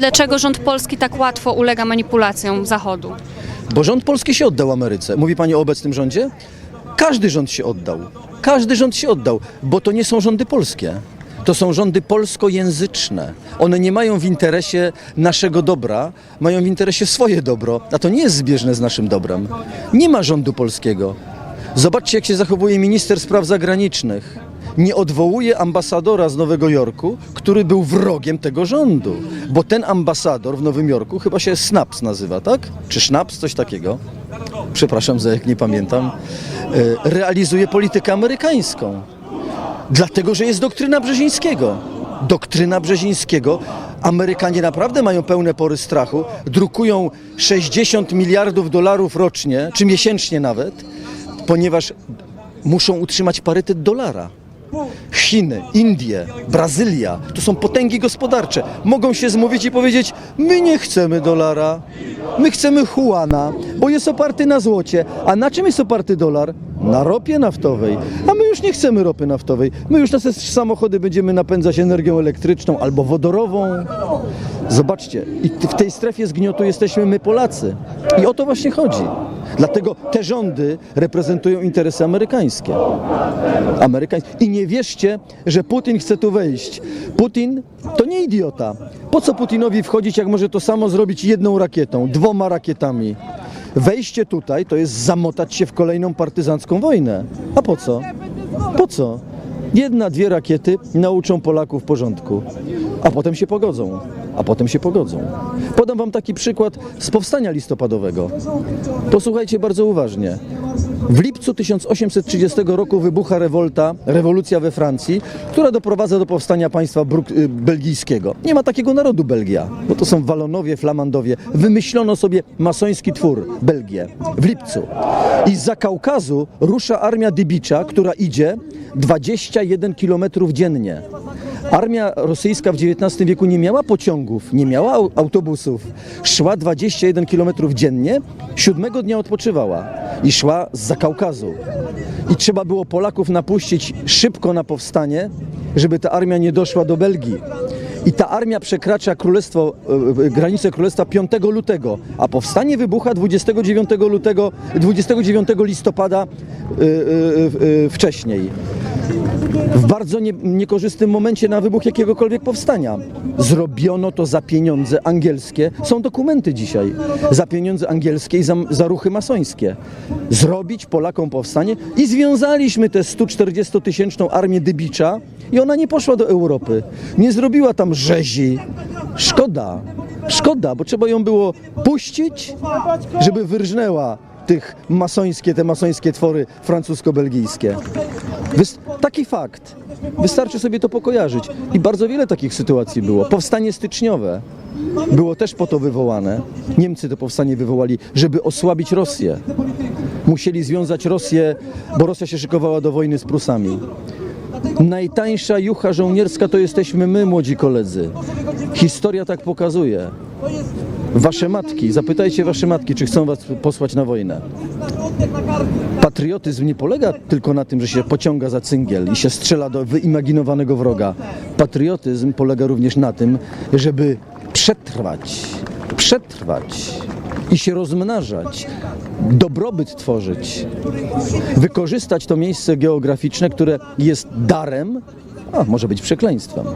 Dlaczego rząd polski tak łatwo ulega manipulacjom Zachodu? Bo rząd polski się oddał Ameryce. Mówi pani o obecnym rządzie? Każdy rząd się oddał. Każdy rząd się oddał, bo to nie są rządy polskie. To są rządy polskojęzyczne. One nie mają w interesie naszego dobra, mają w interesie swoje dobro, a to nie jest zbieżne z naszym dobrem. Nie ma rządu polskiego. Zobaczcie, jak się zachowuje minister spraw zagranicznych. Nie odwołuje ambasadora z Nowego Jorku, który był wrogiem tego rządu. Bo ten ambasador w Nowym Jorku chyba się Snaps nazywa, tak? Czy Schnaps, coś takiego? Przepraszam za jak nie pamiętam. E, Realizuje politykę amerykańską. Dlatego, że jest doktryna Brzezińskiego. Doktryna Brzezińskiego. Amerykanie naprawdę mają pełne pory strachu. Drukują 60 miliardów dolarów rocznie, czy miesięcznie nawet, ponieważ muszą utrzymać parytet dolara. Chiny, Indie, Brazylia to są potęgi gospodarcze. Mogą się zmówić i powiedzieć: My nie chcemy dolara, my chcemy Juana, bo jest oparty na złocie. A na czym jest oparty dolar? Na ropie naftowej. A my już nie chcemy ropy naftowej. My już nasze samochody będziemy napędzać energią elektryczną albo wodorową. Zobaczcie, i w tej strefie zgniotu jesteśmy my Polacy. I o to właśnie chodzi. Dlatego te rządy reprezentują interesy amerykańskie. Amerykańskie. I nie wierzcie, że Putin chce tu wejść. Putin to nie idiota. Po co Putinowi wchodzić, jak może to samo zrobić jedną rakietą, dwoma rakietami? Wejście tutaj to jest zamotać się w kolejną partyzancką wojnę. A po co? Po co? Jedna, dwie rakiety nauczą Polaków porządku, a potem się pogodzą. A potem się pogodzą. Podam Wam taki przykład z powstania listopadowego. Posłuchajcie bardzo uważnie. W lipcu 1830 roku wybucha rewolta, rewolucja we Francji, która doprowadza do powstania państwa y, belgijskiego. Nie ma takiego narodu Belgia, bo to są Walonowie, Flamandowie. Wymyślono sobie masoński twór Belgię w lipcu. I z Kaukazu rusza armia Dybicza, która idzie 21 km dziennie. Armia rosyjska w XIX wieku nie miała pociągów, nie miała au- autobusów. Szła 21 km dziennie, siódmego dnia odpoczywała i szła z Kaukazu. I trzeba było Polaków napuścić szybko na powstanie, żeby ta armia nie doszła do Belgii. I ta armia przekracza królestwo, e, e, granicę królestwa 5 lutego, a powstanie wybucha 29 lutego, 29 listopada e, wcześniej w bardzo nie, niekorzystnym momencie na wybuch jakiegokolwiek powstania. Zrobiono to za pieniądze angielskie. Są dokumenty dzisiaj. Za pieniądze angielskie i za, za ruchy masońskie. Zrobić Polakom powstanie i związaliśmy tę 140-tysięczną armię Dybicza i ona nie poszła do Europy. Nie zrobiła tam rzezi. Szkoda. Szkoda, bo trzeba ją było puścić, żeby wyrżnęła tych masońskie, te masońskie twory francusko-belgijskie. Wys- taki fakt. Wystarczy sobie to pokojarzyć. I bardzo wiele takich sytuacji było. Powstanie styczniowe było też po to wywołane. Niemcy to powstanie wywołali, żeby osłabić Rosję. Musieli związać Rosję, bo Rosja się szykowała do wojny z Prusami. Najtańsza jucha żołnierska to jesteśmy my, młodzi koledzy. Historia tak pokazuje. Wasze matki, zapytajcie wasze matki, czy chcą was posłać na wojnę. Patriotyzm nie polega tylko na tym, że się pociąga za cyngiel i się strzela do wyimaginowanego wroga. Patriotyzm polega również na tym, żeby przetrwać, przetrwać i się rozmnażać, dobrobyt tworzyć, wykorzystać to miejsce geograficzne, które jest darem, a może być przekleństwem.